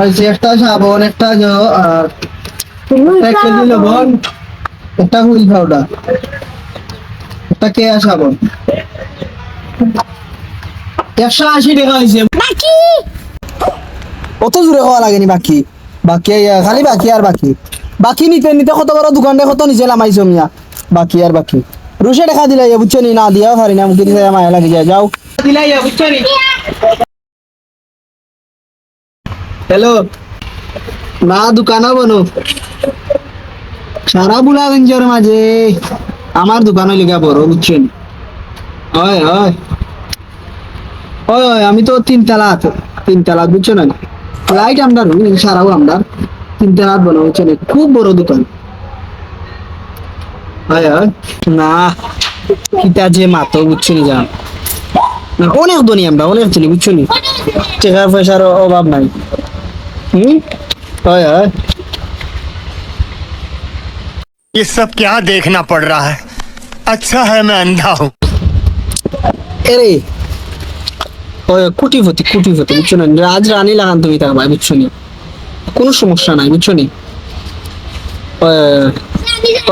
হচ্ছে একটা সাবান একটা আর এক কেজি লবণ একটা হুইল পাউডার। একটা কেয়া সাবান। একশো আশি টাকা হয়েছে বাকি? অত জোরে খাওয়া লাগেনি বাকি। বাকি খালি বাকি আর বাকি। বাকি নিতে নিতে কত বড় দোকানটা কত নিচে লামাইছো মিয়া। বাকি আর বাকি। রুশে দেখা দিলাই বুঝছ নি না দিয়া পারি না মুখে মায়া লাগি যাও। দিলাই বুঝছ নি হ্যালো না দোকান বনো সারা বুলাগঞ্জের মাঝে। আমার দোকান লিখা বড় বুঝছ নি হয়। হয় ওই আমি তো তিন তালাত তিন তালাত বুঝছ না লাইট আমদার সারাও আমদার তিন তালাত বলো বুঝছ খুব বড় দোকান। হয় হয়। না কিতা যে মাতো বুঝছ না, অনেক ধনী আমরা অনেক ধনী বুঝছ নি টাকার পয়সার অভাব নাই। হুম হয় হয় ये सब क्या देखना पड़ रहा है अच्छा है मैं अंधा हूँ এরে ওই কুটিপতি কুটিপতি বুঝছো না রাজ রানী লাগান তুমি তা ভাই বুঝছো নি কোনো সমস্যা নাই বুঝছো নি ওই,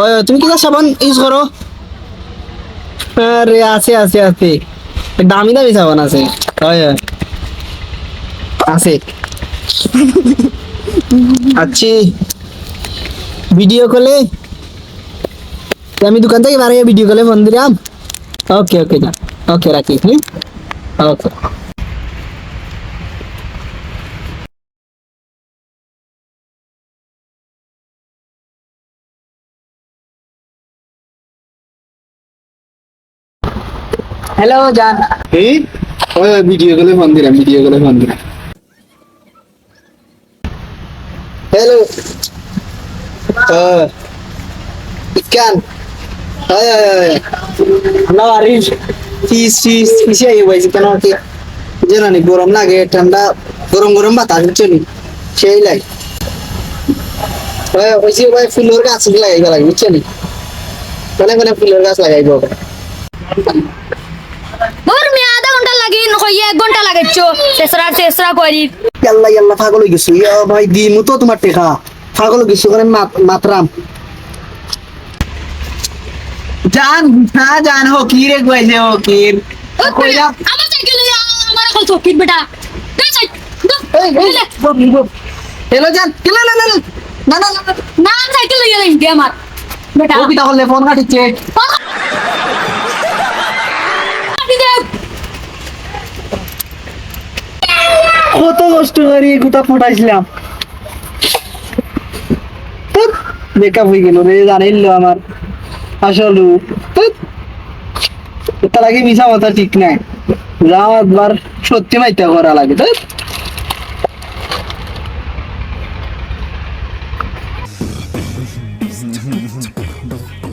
ওই, তুমি কি সাবান ইউজ করো আরে আছে আছে আছে দামি দামি সাবান আছে হয় হয়। আছে আচ্ছি। ভিডিও কলে আমি দোকান থেকে বাড়ি ভিডিও কলে ফোন দিলাম। ওকে ওকে যা। ওকে রাখি হুম ওকে হ্যালো জান এই, ওই ভিডিও কলে ফোন দিলাম ভিডিও কলে ফোন দিলাম। Hello. Uh, ikan. Ay, ay, ay. Now, Arish. ফিস ফিস ফিসে আইয়ে বাইছি কেন কি জানি গরম লাগে ঠান্ডা গরম গরম বাতাস চলি সেই লাগে ওই যে ভাই ফুলের গাছ লাগাইবা লাগে বুঝছেন মানে মানে ফুলের গাছ লাগাইব মোর মেয়ে আধা ঘণ্টা লাগি নয় এক ঘণ্টা লাগাইছো চেসরা চেসরা করি আল্লাহ আল্লাহ পাগল হয়ে গেছো। ইয়া ভাই দিমু তো তোমার টেকা। পাগল হয়ে গেছো ওখানে মাতরাম। জান না জান হো কি রে কইছে ও কির কইলা আমার সাইকেল আমার কল তো বেটা। হ্যালো জান কিলা না না না না। না সাইকেল লইয়া আমার বেটা। ও কি তাহলে ফোন কাটিছে ফোন কত কষ্ট করে গুতা ফুটাইছিলাম মেকআপ হয়ে গেল রে জানাইল আমার। আসলে তার আগে মিশা মাথা ঠিক নাই। যাও একবার সত্যি মাইতে করা লাগে তাই